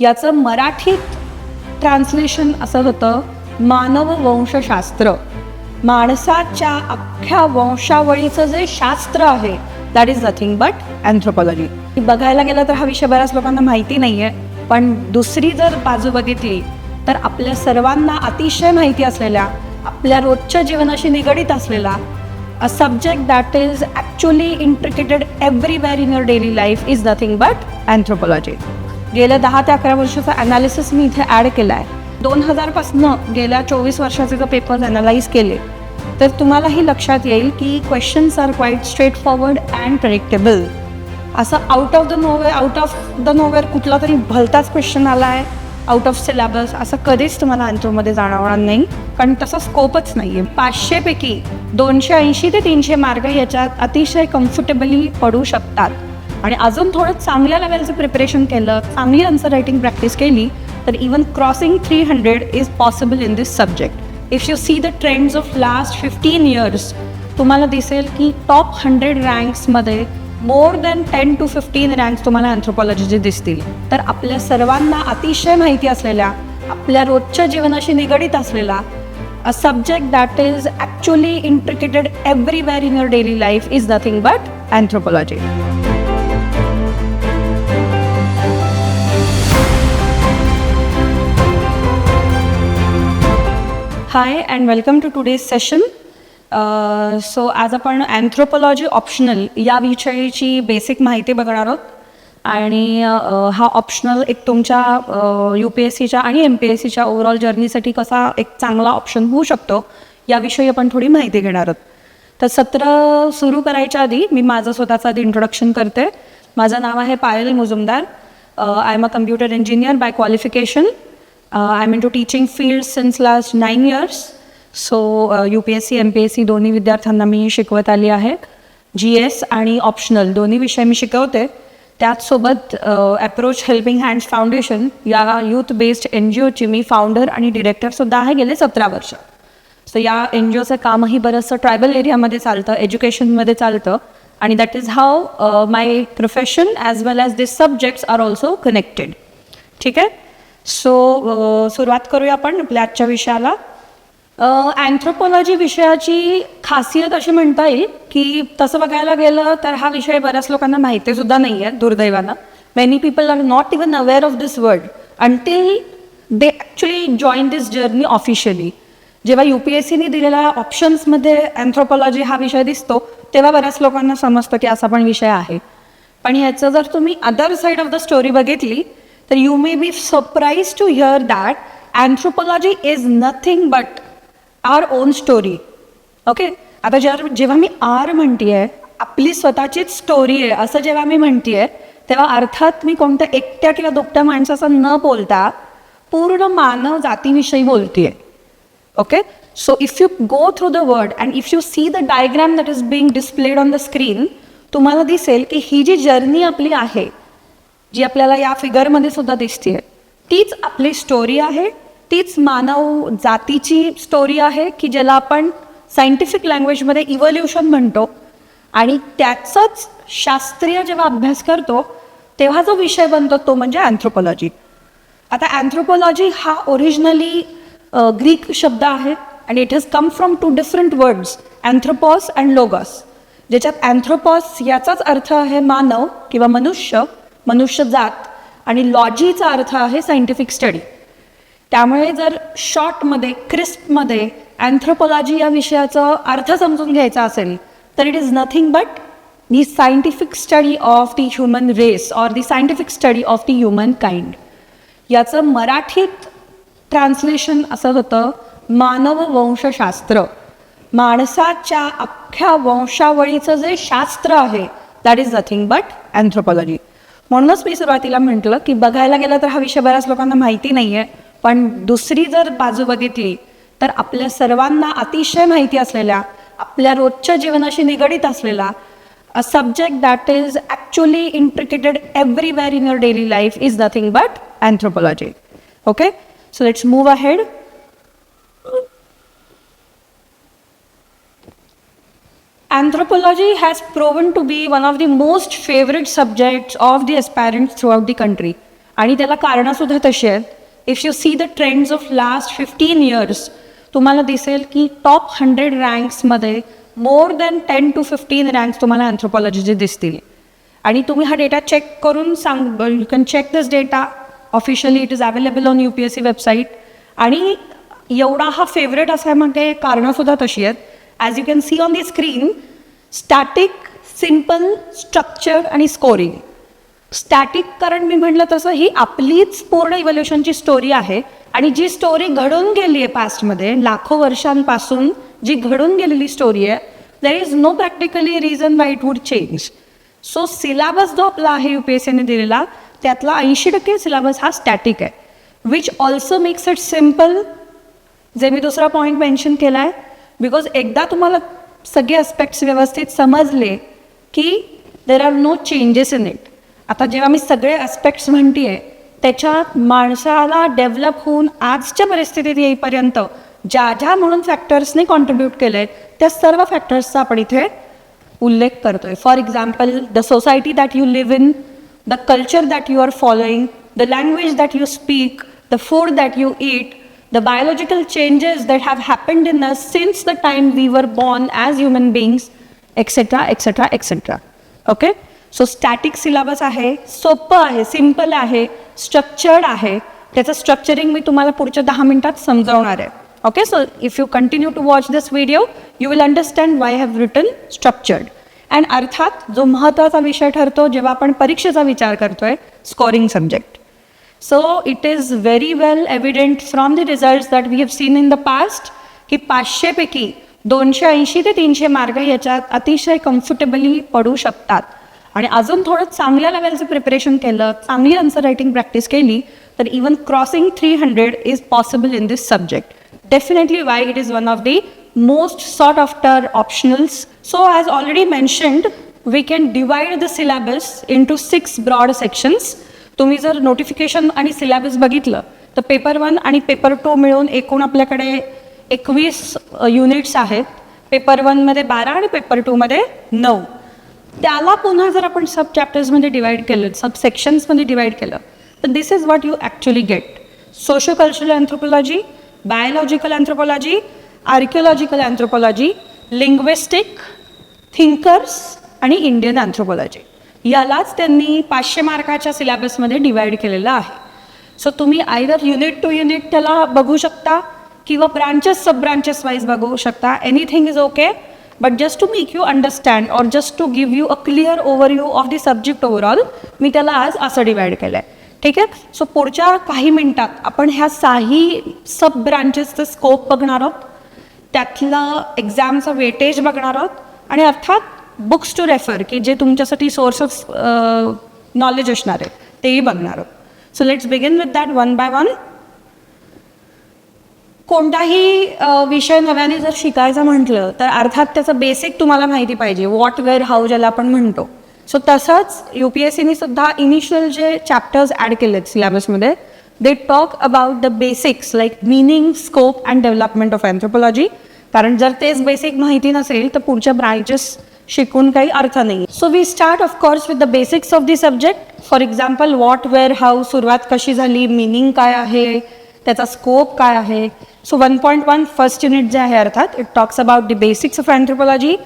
याचं मराठीत ट्रान्सलेशन असं होतं मानव वंशशास्त्र. माणसाच्या अख्ख्या वंशावळीचं जे शास्त्र आहे that is nothing but anthropology बघायला गेलं तर हा विषय बऱ्याच लोकांना माहिती नाही आहे पण दुसरी जर बाजू बघितली तर आपल्या सर्वांना अतिशय माहिती असलेल्या आपल्या रोजच्या जीवनाशी निगडीत असलेला a subject that is actually intricated everywhere in your daily life is nothing but anthropology गेल्या दहा ते अकरा वर्षाचा अनालिसिस मी इथे ॲड केला आहे दोन हजारपासनं गेल्या चोवीस वर्षाचे जर पेपर्स अनालाइज केले तर तुम्हालाही लक्षात येईल की questions are quite straightforward and predictable असं out of the nowhere out of the nowhere कुठला तरी भलताच क्वेश्चन आला आहे आउट ऑफ सिलेबस असं कधीच तुम्हाला आंतरमध्ये जाणवणार नाही कारण तसा स्कोपच नाही आहे पाचशेपैकी दोनशे ऐंशी ते तीनशे मार्ग याच्यात अतिशय कम्फर्टेबली पडू शकतात. आणि अजून थोडं चांगल्या लेवलचं प्रिपरेशन केलं चांगली आन्सर रायटिंग प्रॅक्टिस केली तर even crossing three hundred is possible in this subject if you see the trends of last fifteen years तुम्हाला दिसेल की top hundred रँक्समध्ये more than ten to fifteen ranks तुम्हाला अँथ्रोपॉलॉजीचे दिसतील. तर आपल्या सर्वांना अतिशय माहिती असलेल्या आपल्या रोजच्या जीवनाशी निगडीत असलेला a subject that is actually intricated everywhere in your daily life is nothing but anthropology hi and welcome to today's session so आज आपण अँथ्रोपॉलॉजी ऑप्शनल या विषयीची बेसिक माहिती बघणार आहोत. आणि हा ऑप्शनल एक तुमच्या यू पी एस सीच्या आणि एम पी एस सीच्या ओव्हरऑल जर्नीसाठी कसा एक चांगला ऑप्शन होऊ शकतो याविषयी आपण थोडी माहिती घेणार आहोत. तर सत्र सुरू करायच्या आधी मी माझं स्वतःचं आधी इंट्रोडक्शन करते. माझं नाव आहे Payal Mujumdar. I am a computer engineer by qualification I am into teaching field since last nine years so U P S C M P S C दोन्ही विद्यार्थ्यांना मी शिकवत आली आहे. जी एस आणि ऑप्शनल दोन्ही विषय मी शिकवते. त्याचसोबत अप्रोच हेल्पिंग हँड्स फाउंडेशन या यूथ बेस्ड एन जी ओची मी फाउंडर आणि डिरेक्टरसुद्धा आहे गेले सतरा वर्ष. सो या एन जी ओचं कामही बरंचसं ट्रायबल एरियामध्ये चालतं एज्युकेशनमध्ये चालतं आणि that is how my profession as well as this subjects are also connected ठीक आहे? सो uh, सुरुवात करूया आपण आपल्या आजच्या विषयाला. अँथ्रोपॉलॉजी विषयाची खासियत अशी म्हणता येईल की तसं बघायला गेलं तर हा विषय बऱ्याच लोकांना माहिती सुद्धा नाही आहे दुर्दैवानं. Many people are not even aware of this word until they actually join this journey officially जेव्हा यू पी एस सीने दिलेल्या ऑप्शन्समध्ये अँथ्रोपॉलॉजी हा विषय दिसतो तेव्हा बऱ्याच लोकांना समजतं की असा पण विषय आहे. पण ह्याचं जर तुम्ही other side of the story बघितली तर you may be surprise to hear that anthropology is nothing but our own story okay आता जर जेव्हा मी आर म्हणतीये आपली स्वतःचीच स्टोरी आहे असं जेव्हा मी म्हणतीये तेव्हा अर्थात मी कोणत्या एकट्या किंवा दुपट्या माणसाचं न बोलता पूर्ण मानव जातीविषयी बोलतीये. Okay so if you go through the word and if you see the diagram that is being displayed on the screen तुम्हाला दिसेल की ही जी जर्नी आपली आहे जी आपल्याला या फिगरमध्ये सुद्धा दिसते तीच आपली स्टोरी आहे तीच मानव जातीची स्टोरी आहे की ज्याला आपण सायंटिफिक लँग्वेजमध्ये इव्हल्युशन म्हणतो. आणि त्याचाच शास्त्रीय जेव्हा अभ्यास करतो तेव्हा जो विषय बनतो तो म्हणजे अँथ्रोपॉलॉजी आता अँथ्रोपॉलॉजी हा ओरिजिनली ग्रीक शब्द आहे आणि it has come from two different words anthropos and logos ज्याच्यात अँथ्रोपॉस याचाच अर्थ आहे मानव किंवा मनुष्य मनुष्य जात आणि लॉजीचा अर्थ आहे सायंटिफिक स्टडी त्यामुळे जर शॉर्टमध्ये क्रिस्पमध्ये अँथ्रोपॉलॉजी या विषयाचा अर्थ समजून घ्यायचा असेल तर it is nothing but the scientific study of the human race or the scientific study of the human kind याचं मराठीत ट्रान्सलेशन असं होतं मानव वंशशास्त्र. माणसाच्या अख्ख्या वंशावळीचं जे शास्त्र आहे that is nothing but anthropology म्हणूनच मी सुरुवातीला म्हटलं की बघायला गेलं तर हा विषय बऱ्याच लोकांना माहिती नाही आहे पण दुसरी जर बाजू बघितली तर आपल्या सर्वांना अतिशय माहिती असलेल्या आपल्या रोजच्या जीवनाशी निगडीत असलेला a subject that is actually intricated everywhere in your daily life is nothing but anthropology okay so let's move ahead Anthropology has proven to be one of the most favorite subjects of the aspirants throughout the country. आणि त्याला कारणंसुद्धा तशी आहेत. If you see the trends of last fifteen years तुम्हाला दिसेल की top hundred रँक्समध्ये more than ten to fifteen ranks तुम्हाला अँथ्रोपॉलॉजीचे दिसतील. आणि तुम्ही हा डेटा चेक करून सांग you can check this data officially it is available on U P S C website आणि एवढा हा फेवरेट असल्यामागे कारणंसुद्धा तशी आहेत. As you can see on the screen static simple structure आणि स्कोरिंग स्टॅटिक कारण मी म्हटलं तसं ही आपलीच पूर्ण इव्होल्युशनची स्टोरी आहे. आणि जी स्टोरी घडून गेली आहे पास्टमध्ये लाखो वर्षांपासून जी घडून गेलेली स्टोरी आहे there is no practically reason why it would change so syllabus जो आपला आहे यू पी एस सीने दिलेला त्यातला ऐंशी टक्के सिलेबस हा स्टॅटिक आहे. Which also makes it simple जे मी दुसरा पॉईंट मेन्शन केला आहे बिकॉज एकदा तुम्हाला सगळे अस्पेक्ट्स व्यवस्थित समजले की there are no changes in it आता जेव्हा मी सगळे अस्पेक्ट्स आहे त्याच्यात माणसाला डेव्हलप होऊन आजच्या परिस्थितीत येईपर्यंत ज्या ज्या म्हणून फॅक्टर्सने कॉन्ट्रीब्यूट केले आहेत त्या सर्व फॅक्टर्सचा आपण इथे उल्लेख करतो आहे for example the society that you live in the culture that you are following the language that you speak the food that you eat the biological changes that have happened in us since the time we were born as human beings, etc., etc., etc. Okay so static syllabus आहे सोपं आहे simple आहे structured आहे त्याचं structuring मी तुम्हाला पुढच्या दहा मिनिटात समजावणार आहे okay so if you continue to watch this video you will understand why have written structured and अर्थात जो महत्त्वाचा विषय ठरतो जेव्हा आपण परीक्षेचा विचार करतोय scoring subject So it is very well evident from the results that we have seen in the past की पाचशेपैकी दोनशे ऐंशी ते तीनशे मार्ग याच्यात अतिशय कम्फर्टेबली पडू शकतात. आणि अजून थोडं चांगल्या लेवलचं प्रिपरेशन केलं चांगली आन्सर रायटिंग प्रॅक्टिस केली तर even crossing three hundred is possible in this subject definitely why it is one of the most sought after optionals so as already mentioned we can divide the syllabus into six broad sections तुम्ही जर notification आणि syllabus बघितलं तर paper one आणि paper two मिळून एकूण आपल्याकडे एकवीस युनिट्स आहेत. पेपर वनमध्ये बारा आणि पेपर टूमध्ये नऊ. त्याला पुन्हा जर आपण सब चॅप्टर्समध्ये डिवाईड केलं सब सेक्शन्समध्ये डिवाईड केलं तर this is what you actually get socio cultural anthropology biological anthropology archaeological anthropology linguistic thinkers आणि इंडियन अँथ्रोपॉलॉजी यालाच त्यांनी पाचशे मार्काच्या सिलेबसमध्ये डिवाईड केलेलं आहे. सो तुम्ही आयदर युनिट टू युनिट त्याला बघू शकता किंवा ब्रांचेस सब ब्रांचेस वाईज बघू शकता. Anything is okay but just to make you understand or just to give you a clear overview of the subject overall मी त्याला आज असं डिवाईड केलं आहे ठीक आहे? सो पुढच्या काही मिनिटात आपण ह्या साही सब ब्रांचेसचं स्कोप बघणार आहोत. त्यातलं एक्झामचं वेटेज बघणार आहोत. आणि अर्थात बुक्स टू रेफर की जे तुमच्यासाठी सोर्स ऑफ नॉलेज असणार आहे तेही बघणार आहोत. So let's begin with that one by one कोणताही uh, विषय नव्याने जर शिकायचा म्हटलं तर अर्थात त्याचं बेसिक तुम्हाला माहिती पाहिजे वॉट वेअर हाऊ ज्याला आपण म्हणतो. सो तसंच यू पी एस सीने सुद्धा इनिशियल जे चॅप्टर्स ॲड केलेत सिलेबसमध्ये they talk about the basics like meaning scope and development of anthropology कारण जर तेच बेसिक माहिती नसेल तर पुढच्या ब्रांचेस शिकून काही अर्थ नाही so we start of course with the basics of the subject for example what where how सुरुवात कशी झाली मिनिंग काय आहे त्याचा स्कोप काय आहे. So one point one first unit जे आहे अर्थात it talks about the basics of anthropology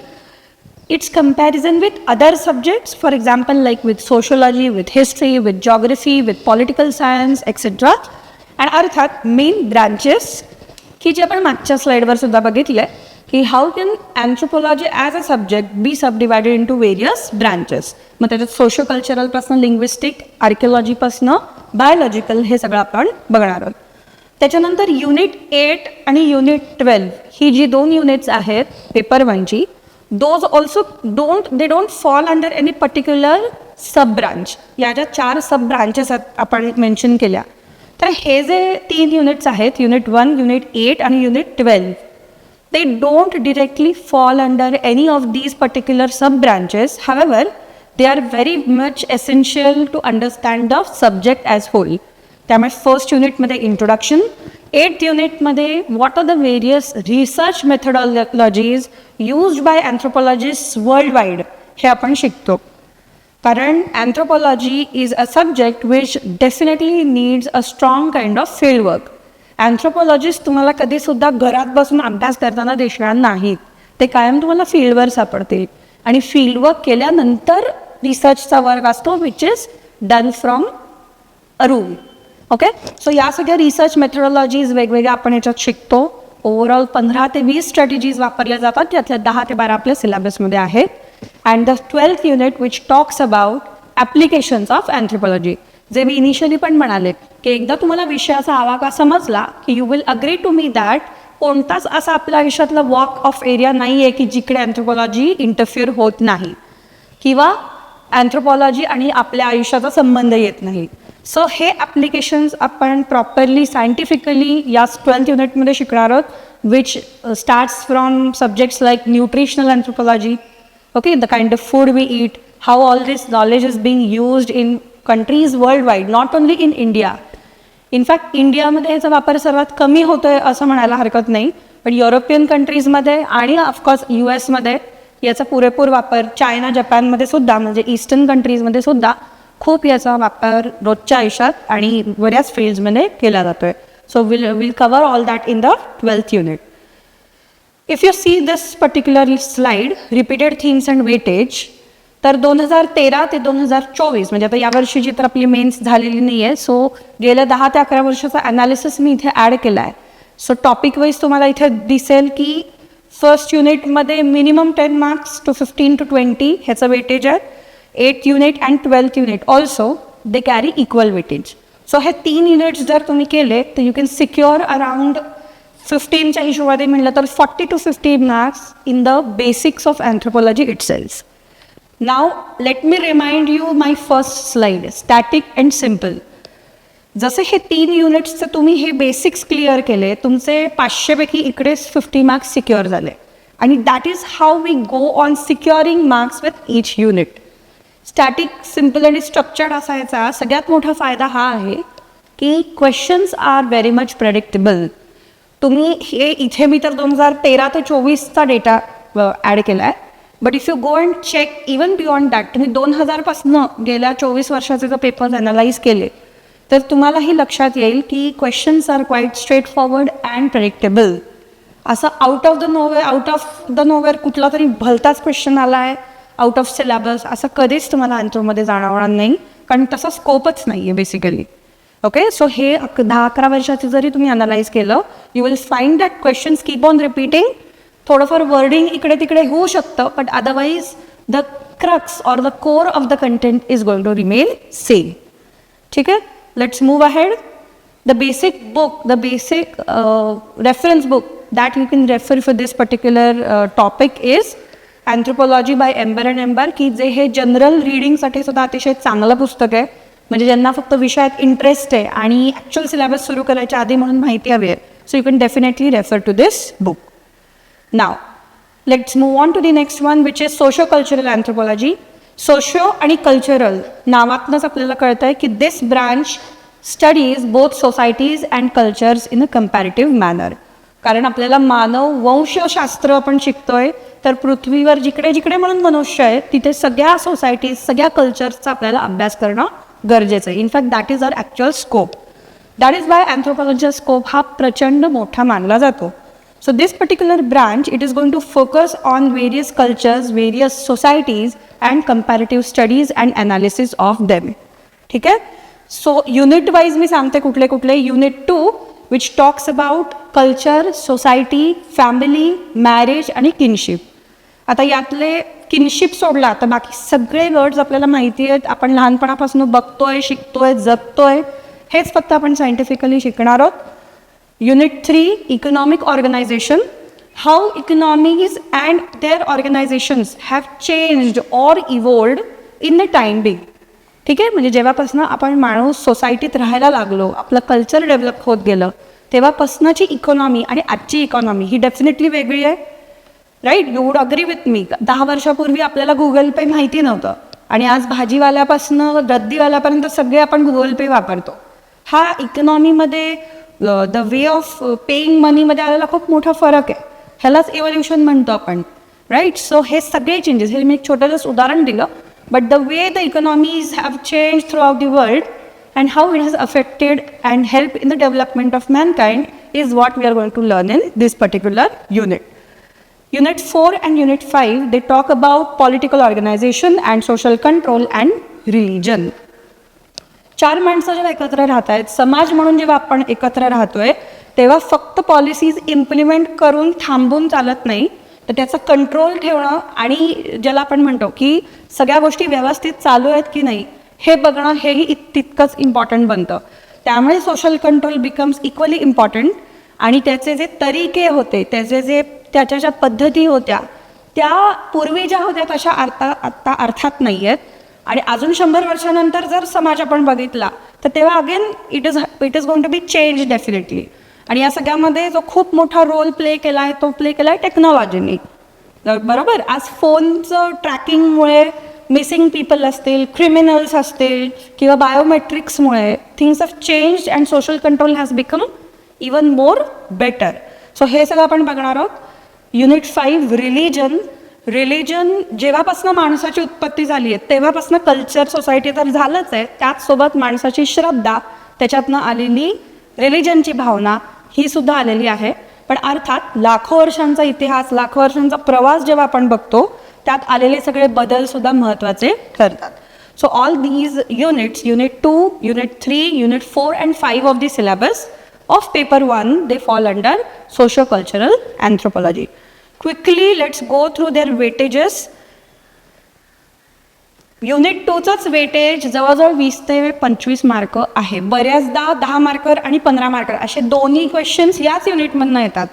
its comparison with other subjects for example like with sociology with history with geography with political science etcetera and अर्थात main branches की जे आपण मागच्या स्लाईडवर सुद्धा बघितले की how can anthropology as a subject be subdivided into various branches मग त्याच्यात सोशो कल्चरलपासून लिंग्विस्टिक आर्किओलॉजीपासनं बायोलॉजिकल हे सगळं आपण बघणार आहोत. त्याच्यानंतर युनिट एट आणि युनिट ट्वेल्व ही जी दोन युनिट्स आहेत पेपर वनची those also don't they don't fall under any particular sub branch या ज्या चार सब ब्रांचेस आपण मेन्शन केल्या. तर हे जे तीन युनिट्स आहेत युनिट वन युनिट एट आणि unit twelve they don't directly fall under any of these particular sub branches however they are very much essential to understand the subject as whole. त्यामुळे first युनिटमध्ये introduction eight युनिटमध्ये what are the various research methodologies used by anthropologist worldwide हे आपण शिकतो. कारण anthropology is a subject which definitely needs a strong kind of field work anthropologist तुम्हाला कधीसुद्धा घरात बसून अभ्यास करताना दिसणार नाहीत. ते कायम तुम्हाला फील्डवर सापडतील. आणि फील्डवर्क केल्यानंतर रिसर्चचा वर्क असतो which is done from a room okay so या सगळ्या रिसर्च मेथडॉलॉजीज वेगवेगळ्या आपण याच्यात शिकतो. ओव्हरऑल पंधरा ते वीस स्ट्रॅटेजीज वापरल्या जातात. त्यातल्या दहा ते बारा आपल्या सिलेबसमध्ये आहेत. And the twelfth unit which talks about applications of anthropology जे मी इनिशियली पण म्हणाले की एकदा तुम्हाला विषयाचा आवाका समजला की you will agree to me that कोणताच असा आपल्या आयुष्यातला वॉक ऑफ एरिया नाही आहे की जिकडे अँथ्रोपॉलॉजी इंटरफिअर होत नाही. किंवा अँथ्रोपॉलॉजी आणि आपल्या आयुष्याचा संबंध येत नाही. सो हे ॲप्लिकेशन्स आपण प्रॉपरली सायंटिफिकली या ट्वेल्थ युनिटमध्ये शिकणार आहोत which starts from subjects like nutritional anthropology okay the kind of food we eat how all this knowledge is being used in countries worldwide not only in India in fact इंडियामध्ये याचा वापर सर्वात कमी होतोय असं म्हणायला हरकत नाही. पण युरोपियन कंट्रीजमध्ये आणि ऑफकोर्स यू एसमध्ये याचा पुरेपूर वापर चायना जपानमध्ये सुद्धा म्हणजे ईस्टर्न कंट्रीजमध्ये सुद्धा खूप याचा वापर रोजच्या आयुष्यात आणि बऱ्याच फील्ड्समध्ये केला जातोय. So will will cover all that in the twelfth unit if you see this particular slide repeated things and weightage तर दोन हजार तेरा ते दोन हजार चोवीस म्हणजे आता यावर्षीची तर आपली मेन्स झालेली नाही आहे सो गेल्या दहा ते अकरा वर्षाचा अनालिसिस मी इथे ॲड केला आहे सो टॉपिक वाईज तुम्हाला इथे दिसेल की फर्स्ट युनिटमध्ये minimum ten marks to fifteen to twenty ह्याचं वेटेज आहे. Eight unit and twelfth unit also they carry equal weightage so हे तीन युनिट्स जर तुम्ही केले तर यू कॅन सिक्युअर अराउंड फिफ्टीनच्या हिशोबाने म्हणलं तर forty to fifty marks in the basics of anthropology it sells now let me remind you my first slide static and simple जसे हे तीन युनिट्सचे तुम्ही हे बेसिक्स क्लिअर केले तुमचे पाचशेपैकी इकडेच फिफ्टी मार्क्स सिक्युअर झाले. आणि that is how we go on securing marks with each unit static simple आणि स्ट्रक्चर्ड असायचा. सगळ्यात मोठा फायदा हा आहे की questions are very much predictable तुम्ही हे इथे मी तर दोन हजार तेरा ते चोवीसचा डेटा ॲड केला आहे but if you go and check even beyond that तुम्ही दोन हजारपासनं गेल्या चोवीस वर्षाचे जर पेपर्स अनालाइज केले तर तुम्हालाही लक्षात येईल की questions are quite straight forward and predictable असं out of the nowhere out of the nowhere कुठला तरी भलताच क्वेश्चन आला आहे आउट ऑफ सिलेबस असं कधीच तुम्हाला अँथ्रोमध्ये जाणवणार नाही कारण तसा स्कोपच नाही आहे बेसिकली ओके सो हे दहा अकरा वर्षाचे जरी तुम्ही अनालाइज केलं you will find that questions keep on repeating थोडंफार वर्डिंग इकडे तिकडे होऊ शकतं but otherwise the crux or the core of the content is going to remain same ठीक आहे? Let's move ahead the basic book the basic reference book that you can refer for this particular topic is anthropology by Ember and Ember की जे हे general रिडिंगसाठी सुद्धा अतिशय चांगलं पुस्तक आहे. म्हणजे ज्यांना फक्त विषयात इंटरेस्ट आहे आणि ॲक्च्युअल सिलेबस सुरू करायच्या आधी म्हणून माहिती हवी आहे. So you can definitely refer to this book now let's move on to the next one which is socio cultural anthropology socio आणि कल्चरल नावातनंच आपल्याला कळतं आहे की this branch studies both societies and cultures in a comparative manner कारण आपल्याला मानव वंशशास्त्र आपण शिकतोय तर पृथ्वीवर जिकडे जिकडे म्हणून मनुष्य आहे तिथे सगळ्या सोसायटीज सगळ्या कल्चर्सचा आपल्याला अभ्यास करणं गरजेचं आहे. In fact that is our actual scope that is by अँथ्रोपॉलॉजीचा scope हा प्रचंड मोठा मानला जातो. So this particular branch, it is going to focus on various cultures, various societies and comparative studies and analysis of them. ठीक आहे so unit wise मी सांगते कुठले कुठले. Unit two which talks about culture society family marriage आणि kinship आता यातले kinship सोडला. तर बाकी सगळे वर्ड्स आपल्याला माहिती आहेत. आपण लहानपणापासून बघतोय शिकतोय जगतोय हेच फक्त आपण सायंटिफिकली शिकणार आहोत. Unit 3 Economic Organization. How economies and their organizations have changed or evolved in the time being. ठीक आहे? म्हणजे जेव्हापासून आपण माणूस सोसायटीत राहायला लागलो आपलं कल्चर डेव्हलप होत गेलं तेव्हापासूनची इकॉनॉमी आणि आजची इकॉनॉमी ही डेफिनेटली वेगळी आहे. Right you would agree with me दहा वर्षापूर्वी आपल्याला गुगल पे माहिती नव्हतं. आणि आज भाजीवाल्यापासनं रद्दीवाल्यापर्यंत सगळे आपण गुगल पे वापरतो. हा इकॉनॉमीमध्ये द वे ऑफ पेईंग मनीमध्ये आलेला खूप मोठा फरक आहे ह्यालाच इव्होल्युशन म्हणतो आपण राईट सो हे सगळे चेंजेस हे मी एक छोटंसं उदाहरण दिलं but the way the economies have changed throughout the world and how it has affected and helped in the development of mankind is what we are going to learn in this particular unit. Unit 4 and Unit 5 they talk about political organization and social control and religion. चार माणसं जेव्हा एकत्र राहत आहेत समाज म्हणून जेव्हा आपण एकत्र राहतोय तेव्हा फक्त पॉलिसीज इम्प्लिमेंट करून थांबून चालत नाही. तर त्याचा कंट्रोल ठेवणं आणि ज्याला आपण म्हणतो की सगळ्या गोष्टी व्यवस्थित चालू आहेत की नाही हे बघणं हेही इत- तितकंच इम्पॉर्टंट बनतं. त्यामुळे social control becomes equally important आणि त्याचे जे तरीके होते त्याचे जे त्याच्या ज्या पद्धती होत्या त्या पूर्वी ज्या होत्या तशा आता आत्ता अर्थात नाही आहेत आणि अजून शंभर वर्षानंतर जर समाज आपण बघितला तर तेव्हा again it is it is going to be change definitely आणि या सगळ्यामध्ये जो खूप मोठा रोल प्ले केला आहे तो प्ले केला आहे टेक्नॉलॉजीने बरोबर आज फोनचं ट्रॅकिंगमुळे मिसिंग पीपल असतील क्रिमिनल्स असतील किंवा बायोमेट्रिक्समुळे things have change and social control has become even more better so हे सगळं आपण बघणार आहोत. युनिट फाईव्ह रिलिजन रिलिजन जेव्हापासून माणसाची उत्पत्ती झाली आहे तेव्हापासून कल्चर सोसायटी तर झालंच आहे. त्याचसोबत माणसाची श्रद्धा त्याच्यातनं आलेली रिलिजनची भावना ही सुद्धा आलेली आहे. पण अर्थात लाखो वर्षांचा इतिहास लाखो वर्षांचा प्रवास जेव्हा आपण बघतो त्यात आलेले सगळे बदल सुद्धा महत्त्वाचे ठरतात. So all these units unit two unit three unit four and five of the syllabus of paper one they fall under socio cultural anthropology quickly let's go through their weightages unit टूचंच weightage जवळजवळ वीस ते पंचवीस mark आहे. बऱ्याचदा दहा marker आणि पंधरा marker असे दोन्ही क्वेश्चन्स याच युनिटमधनं येतात.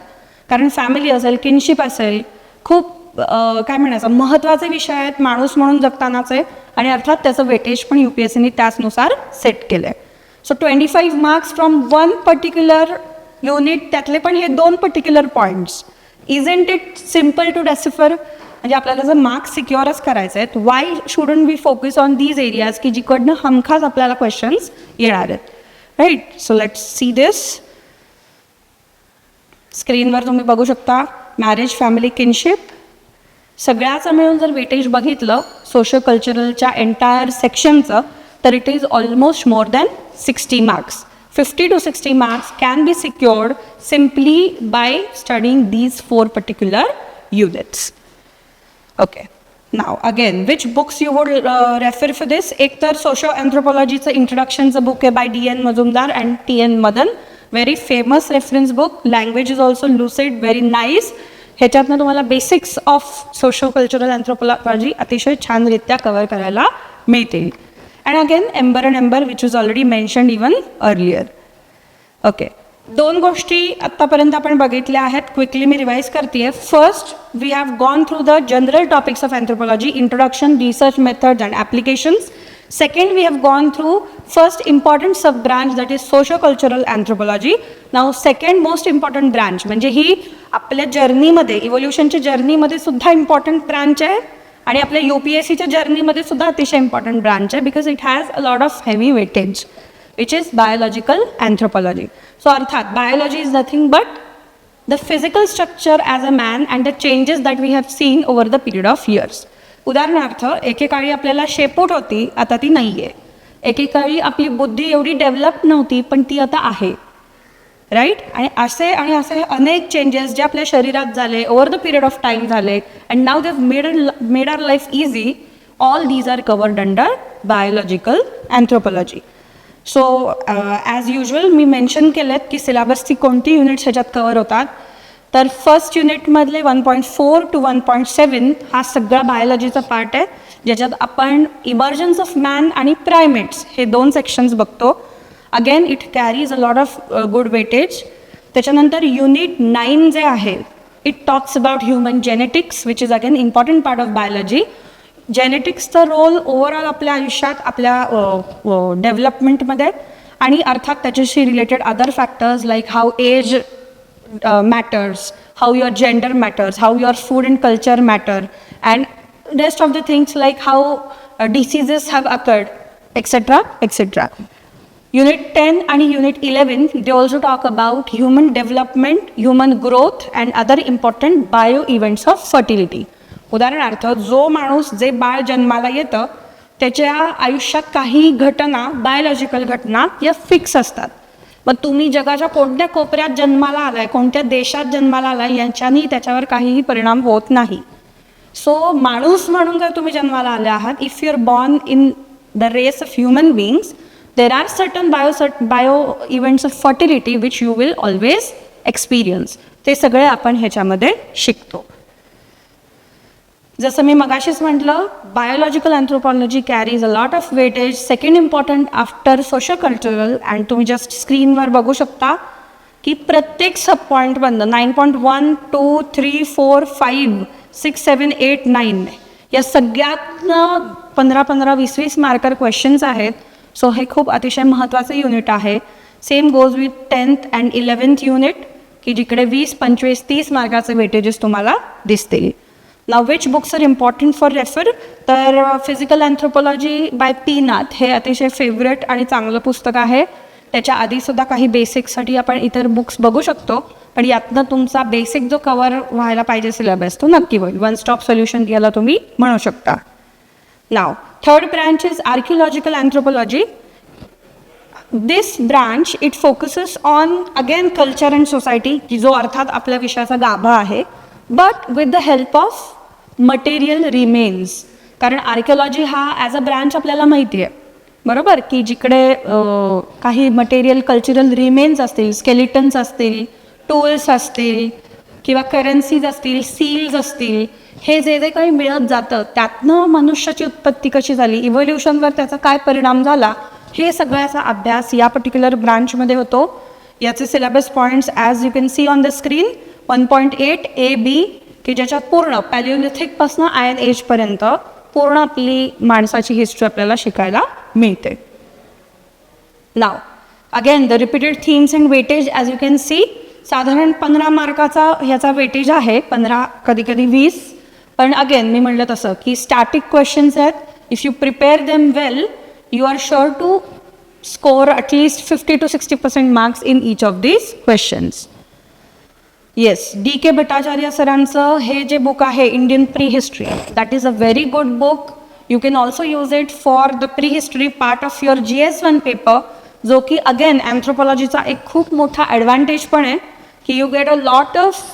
कारण फॅमिली असेल किनशिप असेल खूप काय म्हणायचं महत्त्वाचे विषय आहेत माणूस म्हणून जगतानाचे आणि अर्थात त्याचं वेटेज पण यू पी एस सीने त्याचनुसार सेट केलं आहे so twenty five marks from one particular unit त्यातले पण हे दोन particular points isn't it simple to decipher म्हणजे आपल्याला जर मार्क्स सिक्युअरच करायचे आहेत why shouldn't be focus on these areas की जिकडनं हमखास आपल्याला क्वेश्चन्स येणार आहेत? Right so let see this स्क्रीनवर तुम्ही बघू शकता मॅरेज फॅमिली किनशिप सगळ्याचं मिळून जर वेटेज बघितलं सोशो कल्चरलच्या एंटायर सेक्शनचं तर it is almost more than sixty marks fifty to sixty marks can be secured simply by studying these four particular units okay now again which books you would refer refer this एक तर socio अँथ्रोपॉलॉजीचं इंट्रोडक्शनचं book आहे by D N Majumdar and T N Madan very famous reference book language is also lucid very nice ह्याच्यातनं तुम्हाला basics of socio cultural anthropology अतिशय छानरित्या cover करायला मिळतील and again Ember and Ember which is already mentioned even earlier okay दोन गोष्टी आत्तापर्यंत आपण बघितल्या आहेत. क्विकली मी रिवाईज करते first we have gone through the general topics of anthropology introduction research methods and applications second we have gone through first important sub branch that is socio cultural anthropology now second most important branch म्हणजे ही आपल्या जर्नीमध्ये इव्होल्युशनच्या जर्नीमध्ये सुद्धा important branch आहे. आणि आपल्या you P S सीच्या जर्नीमध्ये सुद्धा अतिशय इम्पॉर्टंट ब्रांच आहे because it has a lot of heavy weightage which is biological anthropology so अर्थात biology is nothing but the physical structure as a man and the changes that we have seen over the period of years उदाहरणार्थ एकेकाळी आपल्याला शेपूट होती आता ती नाही आहे एकेकाळी आपली बुद्धी एवढी डेव्हलप नव्हती पण ती आता आहे. राईट आणि असे आणि असे अनेक चेंजेस जे आपल्या शरीरात झाले over the period of time झाले and now they made made our life easy all these are covered under biological anthropology so as usual me mention केलेत की सिलेबसची कोणती युनिट्स ह्याच्यात कवर होतात? तर first युनिटमधले one point four two one point seven हा सगळा बायोलॉजीचा पार्ट आहे. ज्याच्यात आपण इमर्जन्स ऑफ मॅन आणि प्रायमेट्स हे दोन सेक्शन्स बघतो. Again it carries a lot of good weightage त्याच्यानंतर युनिट नाईन जे आहे it talks about human genetics which is again important part of biology जेनेटिक्सचा role overall आपल्या आयुष्यात आपल्या डेव्हलपमेंटमध्ये आणि अर्थात त्याच्याशी related other factors like how age matters how your gender matters how your food and culture matter and rest of the things like how diseases have occurred etcetera etcetera unit ten आणि unit eleven they also talk about human development human growth and other important bio events of fertility उदाहरणार्थ जो माणूस जे बाळ जन्माला येतं त्याच्या आयुष्यात काही घटना बायोलॉजिकल घटना या फिक्स असतात. मग तुम्ही जगाच्या कोणत्या कोपऱ्यात जन्माला आलाय कोणत्या देशात जन्माला आलाय यांच्यानी त्याच्यावर काहीही परिणाम होत नाही. सो माणूस म्हणून जर तुम्ही जन्माला आले आहात if you are born in the race of human beings there are certain bio cert bio events of fertility which you will always experience ते सगळे आपण ह्याच्यामध्ये शिकतो. जसं मी मगाशीच म्हटलं biological anthropology carries a lot of weightage second important after social cultural and तुम्ही जस्ट स्क्रीनवर बघू शकता की प्रत्येक sub पॉईंटमधनं nine point one two three four five six seven eight nine या सगळ्यातनं पंधरा पंधरा वीस वीस मार्कर क्वेश्चन्स आहेत. सो हे खूप अतिशय महत्त्वाचं युनिट आहे. Same goes with tenth and eleventh unit की जिकडे वीस पंचवीस तीस मार्काचे वेटेजेस तुम्हाला दिसतील. Now which books are important for refer तर physical anthropology by P Nath हे अतिशय फेवरेट आणि चांगलं पुस्तक आहे. त्याच्या आधीसुद्धा काही बेसिकसाठी आपण इतर बुक्स बघू शकतो पण यातनं तुमचा बेसिक जो कवर व्हायला पाहिजे सिलेबस तो नक्की होईल. वन स्टॉप सोल्युशन याला तुम्ही म्हणू शकता. Now, third branch is archaeological anthropology this branch it focuses on again culture and society की जो अर्थात आपल्या विषयाचा गाभा आहे. But with the help of material remains कारण आर्किओलॉजी हा ॲज अ ब्रांच आपल्याला माहिती आहे. बरोबर? की जिकडे काही मटेरियल कल्चरल रिमेन्स असतील स्केलिटन्स असतील टूल्स असतील किंवा करन्सीज असतील सील्स असतील हे जे जे काही मिळत जातं त्यातनं मनुष्याची उत्पत्ती कशी झाली इव्होल्युशनवर त्याचा काय परिणाम झाला हे सगळ्याचा अभ्यास या पर्टिक्युलर ब्रांचमध्ये होतो. याचे syllabus points as you can see on the screen one point eight A B की ज्याच्यात पूर्ण पॅलिओलिथिकपासून आयन एजपर्यंत पूर्ण आपली माणसाची हिस्ट्री आपल्याला शिकायला मिळते. Now again the repeated themes and weightage as you can see साधारण पंधरा मार्काचा ह्याचा वेटेज आहे पंधरा कधी कधी वीस पण अगेन मी म्हणलं तसं की स्टॅटिक क्वेश्चन्स आहेत. If you prepare them well you are sure to score at least fifty to sixty percent marks in each of these questions yes D K Bhattacharya सरांचं हे जे बुक आहे Indian pre history that is a very good book you can also use it for the pre history part of your G S one paper जो की again अँथ्रोपॉलॉजीचा एक खूप मोठा advantage पण आहे की you get a lot of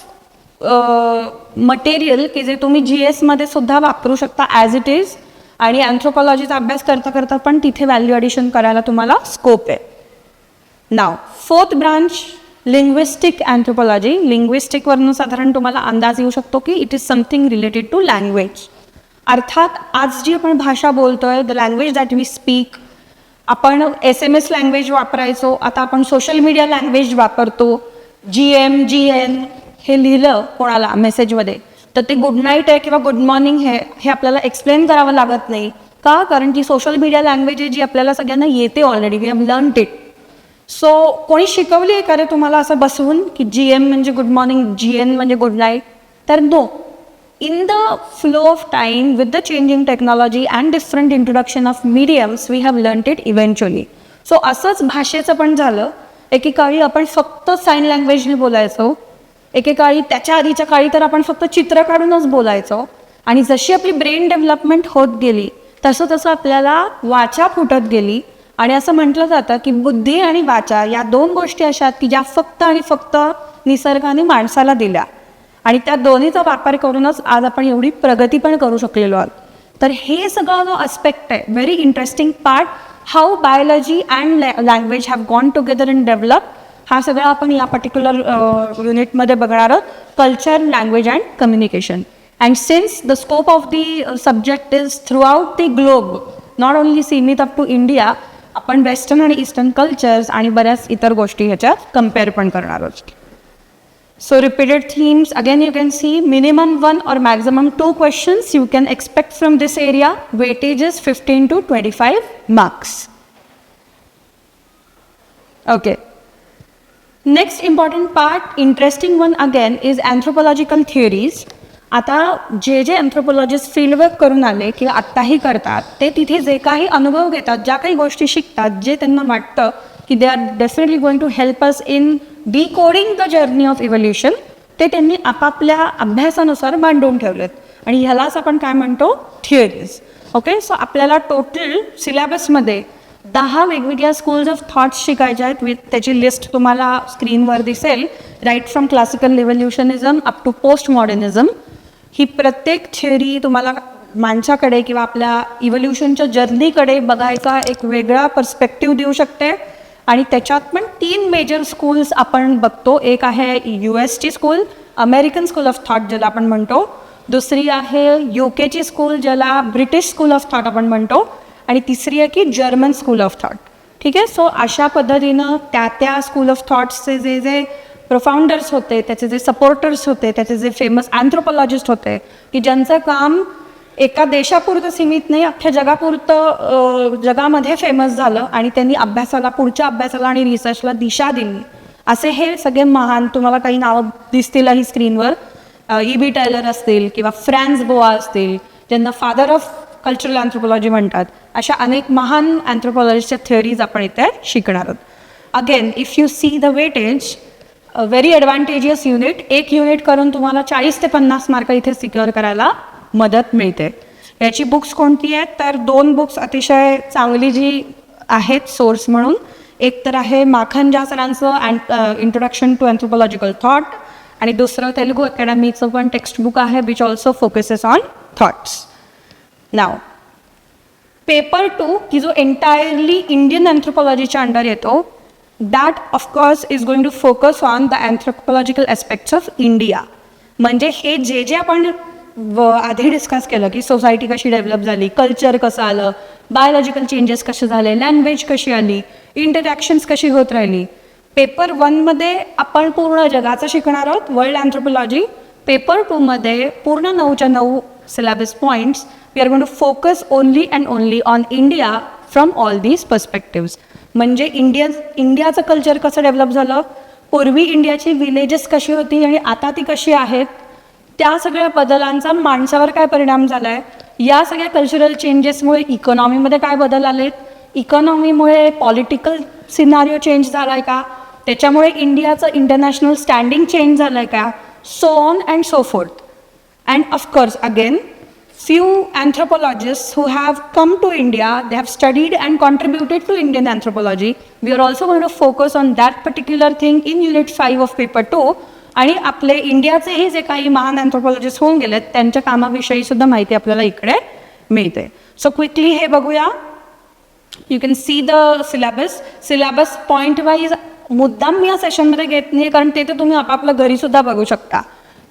material की जे तुम्ही जी एसमध्ये सुद्धा वापरू शकता ॲज इट इज आणि अँथ्रोपॉलॉजीचा अभ्यास करता करता पण तिथे व्हॅल्यू ॲडिशन करायला तुम्हाला स्कोप आहे. Now fourth branch linguistic anthropology लिंग्विस्टिकवरून साधारण तुम्हाला अंदाज येऊ शकतो की it is something related to language अर्थात आज जी आपण भाषा बोलतोय the language that we speak आपण एस एम एस लँग्वेज वापरायचो आता आपण सोशल मीडिया लँग्वेज वापरतो जी एम जी एन हे लिहिलं कोणाला मेसेजमध्ये. तर ते गुड नाईट आहे किंवा गुड मॉर्निंग आहे हे आपल्याला एक्सप्लेन करावं लागत नाही. का? कारण ती सोशल मीडिया लँग्वेज आहे जी आपल्याला सगळ्यांना येते already we have learn it so कोणी शिकवली आहे का रे तुम्हाला असं बसवून की जी एम म्हणजे गुड मॉर्निंग जी एन म्हणजे गुड नाईट तर no in the flow of time with the changing technology and different introduction of mediums we have learn it eventually so असंच भाषेचं पण झालं. एकेकाळी आपण फक्त साईन लँग्वेजने बोलायचो. एकेकाळी त्याच्या आधीच्या काळी तर आपण फक्त चित्र काढूनच बोलायचो. आणि जशी आपली ब्रेन डेव्हलपमेंट होत गेली तसं तसं आपल्याला वाचा फुटत गेली. आणि असं म्हटलं जातं की बुद्धी आणि वाचा या दोन गोष्टी अशा आहेत की ज्या फक्त आणि फक्त निसर्गाने माणसाला दिल्या. आणि त्या दोन्हीचा वापर करूनच आज आपण एवढी प्रगती पण करू शकलेलो आहोत. तर हे सगळं जो अस्पेक्ट आहे very interesting part how biology and language have gone together in develop हा सगळा आपण या पर्टिक्युलर युनिटमध्ये बघणार आहोत. Culture language and communication and since the scope of the subject is throughout the globe not only सीमित up to India आपण western आणि ईस्टर्न कल्चर्स आणि बऱ्याच इतर गोष्टी ह्याच्यात कंपेअर पण करणार आहोत. So repeated themes again you can see minimum one or maximum two questions you can expect from this area weightages fifteen to twenty five marks okay next important part interesting one again is anthropological theories आता जे जे अँथ्रोपॉलॉजिस्ट fieldwork करून आले किंवा आत्ताही करतात ते तिथे जे काही अनुभव घेतात ज्या काही गोष्टी शिकतात जे त्यांना वाटतं की they are definitely going to help us in decoding the journey of evolution ते त्यांनी आपापल्या अभ्यासानुसार मांडून ठेवलेत. आणि ह्यालाच आपण काय म्हणतो? थिअरीज ओके सो आपल्याला टोटल सिलेबसमध्ये दहा वेगवेगळ्या स्कूल्स ऑफ थॉट्स शिकायच्या आहेत. विथ त्याची लिस्ट तुम्हाला स्क्रीनवर दिसेल. Right from classical revolutionism up to post modernism ही प्रत्येक थेअरी तुम्हाला माणसाकडे किंवा आपल्या इव्होल्युशनच्या जर्नीकडे बघायचा एक वेगळा पर्स्पेक्टिव्ह देऊ शकते. आणि त्याच्यात पण तीन मेजर स्कूल्स आपण बघतो. एक आहे यू एसची school American school of thought ज्याला आपण म्हणतो. दुसरी आहे यू केची स्कूल ज्याला ब्रिटिश स्कूल ऑफ थॉट आपण म्हणतो. आणि तिसरी आहे की जर्मन स्कूल ऑफ थॉट ठीक आहे? सो अशा पद्धतीनं त्या त्या स्कूल ऑफ थॉट्सचे जे जे प्रोफाउंडर्स होते त्याचे जे सपोर्टर्स होते त्याचे जे फेमस अँथ्रोपॉलॉजिस्ट होते की ज्यांचं काम एका देशापुरतं सीमित नाही अख्ख्या जगापुरतं जगामध्ये फेमस झालं आणि त्यांनी अभ्यासाला पुढच्या अभ्यासाला आणि रिसर्चला दिशा दिली. असे हे सगळे महान तुम्हाला काही नावं दिसतील ही स्क्रीनवर ई बी टेलर असतील किंवा फ्रॅन्स बोआ असतील ज्यांना फादर ऑफ कल्चरल अँथ्रोपॉलॉजी म्हणतात अशा अनेक महान अँथ्रोपॉलॉजीच्या थिअरीज आपण इथे शिकणार आहोत. Again if you see the weightage very advantageous unit एक युनिट करून तुम्हाला चाळीस ते पन्नास मार्क इथे सिक्युअर करायला मदत मिळते. याची बुक्स कोणती आहेत? तर दोन बुक्स अतिशय चांगली जी आहेत सोर्स म्हणून. एक तर आहे माखन ज्या सरांचं and introduction to anthropological thought आणि दुसरं तेलुगू अकॅडमीचं पण टेक्स्ट बुक आहे which also focuses on thoughts now paper two की जो एंटायरली इंडियन अँथ्रोपॉलॉजीच्या अंडर येतो that of course is going to focus on the anthropological aspects of India म्हणजे हे जे जे आपण व आधी डिस्कस केलं की सोसायटी कशी डेव्हलप झाली कल्चर कसं आलं बायोलॉजिकल चेंजेस कसे झाले लँग्वेज कशी आली इंटरॅक्शन्स कशी होत राहिली पेपर वनमध्ये आपण पूर्ण जगाचं शिकणार आहोत वर्ल्ड अँथ्रोपॉलॉजी पेपर टूमध्ये पूर्ण नऊच्या नऊ syllabus points we are gonna to focus only and only on India from all these perspectives म्हणजे इंडिया इंडियाचं कल्चर कसं डेव्हलप झालं? पूर्वी इंडियाची विलेजेस कशी होती आणि आता ती कशी आहेत? त्या सगळ्या बदलांचा माणसावर काय परिणाम झाला आहे या सगळ्या कल्चरल चेंजेसमुळे इकॉनॉमीमध्ये काय बदल आलेत इकॉनॉमीमुळे पॉलिटिकल सिनारिओ चेंज झाला आहे का? त्याच्यामुळे इंडियाचं इंटरनॅशनल स्टँडिंग चेंज झालं आहे का so on and so forth and of course again few anthropologists who have come to India, they have studied and contributed to Indian anthropology. We are also going to focus on that particular thing in Unit 5 of Paper 2. आणि आपले इंडियाचेही जे काही महान अँथ्रोपॉलॉजिस्ट होऊन गेलेत त्यांच्या कामाविषयी सुद्धा माहिती आपल्याला इकडे मिळते सो क्विकली हे बघूया you can see the syllabus syllabus point wise मुद्दाम मी या सेशनमध्ये घेत नाही कारण ते तर तुम्ही आपापल्या घरीसुद्धा बघू शकता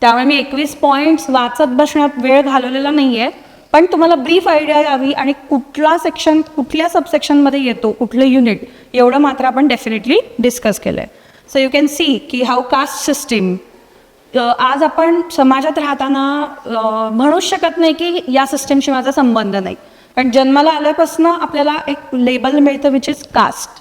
त्यामुळे मी एकवीस पॉईंट्स वाचत बसण्यात वेळ घालवलेला नाही आहे पण तुम्हाला ब्रीफ आयडिया यावी आणि कुठला सेक्शन कुठल्या सबसेक्शनमध्ये येतो कुठलं युनिट एवढं मात्र आपण डेफिनेटली डिस्कस केलं आहे सो यू कॅन सी की हाऊ कास्ट सिस्टीम आज आपण समाजात राहताना म्हणूच शकत नाही की या सिस्टीमशी माझा संबंध नाही. कारण जन्माला आल्यापासून आपल्याला एक लेबल मिळतं विच इज कास्ट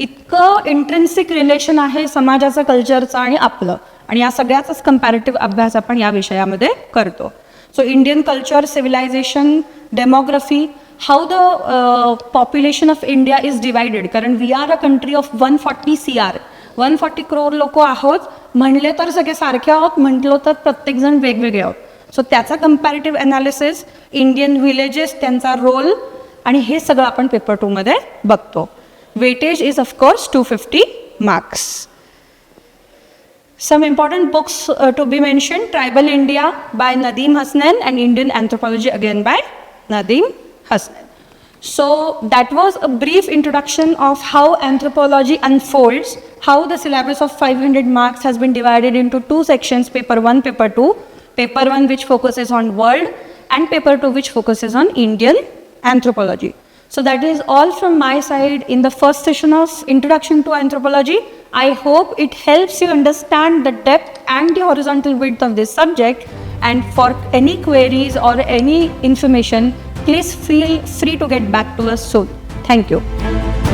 इतकं इंट्रेन्सिक रिलेशन आहे समाजाचं कल्चरचं आणि आपलं. आणि या सगळ्याचाच कम्पॅरेटिव्ह अभ्यास आपण या विषयामध्ये करतो. So Indian culture civilization demography how the population of India is divided कारण we are a country of one forty C R one forty crore लोक आहोत. म्हणले तर सगळे सारखे आहोत म्हटलो तर प्रत्येकजण वेगवेगळे आहोत. सो त्याचा कम्पॅरेटिव्ह अनालिसिस इंडियन विलेजेस त्यांचा रोल आणि हे सगळं आपण पेपर टूमध्ये बघतो. Weightage is of course 250 marks. Some important books uh, to be mentioned, Tribal India by Nadeem Hasnan and Indian Anthropology again by Nadeem Hasnan. So that was a brief introduction of how anthropology unfolds, how the syllabus of 500 marks has been divided into two sections, paper 1, paper 2, paper 1 which focuses on world and paper 2 which focuses on Indian anthropology. So that is all from my side in the first session of Introduction to Anthropology. I hope it helps you understand the depth and the horizontal width of this subject. And for any queries or any information, please feel free to get back to us soon. Thank you.